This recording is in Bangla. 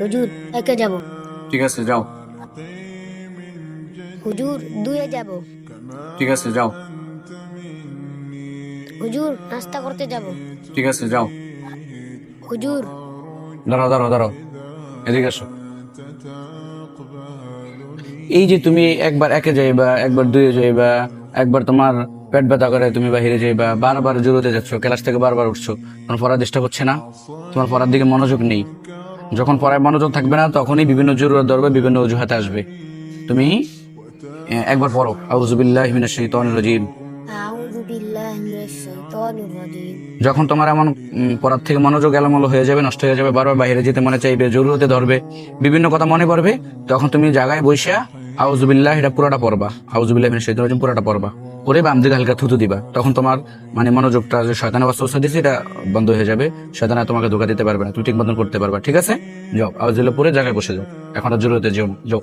হুজুর একে যাব। ঠিক আছে যাও। হুজুর দুয়ে যাব। ঠিক আছে যাও। হুজুর নাস্তা করতে যাব। ঠিক আছে যাও। হুজুর। দাঁড়াও দাঁড়াও দাঁড়াও। এদিকে আসো। এই যে তুমি একবার একে যাইবা একবার দুয়ে যাইবা একবার তোমার পেট ব্যথা করে তুমি বাহিরে যাইবা বারবার জোরতে যাচ্ছ ক্লাস থেকে বারবার উঠছো তোমার পড়ার চেষ্টা করছে না তোমার পড়ার দিকে মনোযোগ নেই। যখন পড়ায় মনোযোগ থাকবে না তখনই বিভিন্ন জরুরত ধরবে বিভিন্ন অজুহাতে আসবে। তুমি একবার পড়ো। আউজুবিল্লাহ মিনাশ শাইতানির রাজিম। আউযু মিনাশ শাইতানির রাজিম। যখন তোমার এমন পড়ার থেকে মনোযোগ এলোমেলো হয়ে যাবে নষ্ট হয়ে যাবে বারবার বাইরে যেতে মনে চাইবে জরুরতে ধরবে বিভিন্ন কথা মনে পড়বে তখন তুমি জায়গায় বসে আউজুবিল্লাহ এটা পুরোটা পড়বা। আউজুবিল্লাহ মিনাশ শাইতানির পুরোটা পড়বা। পরে বাম দিকে হালকা থুতু দিবা। তখন তোমার মানে মনোযোগটা যে শয়তানের বাস্তবতা দিচ্ছে এটা বন্ধ হয়ে যাবে। শয়তান তোমাকে ধোকা দিতে পারবে না। তুমি ঠিক মতন করতে পারবা। ঠিক আছে? যাও আউজুবিল্লাহ পরে জায়গায় বসে যাও। এখন আর জরুরতে যেও যাও।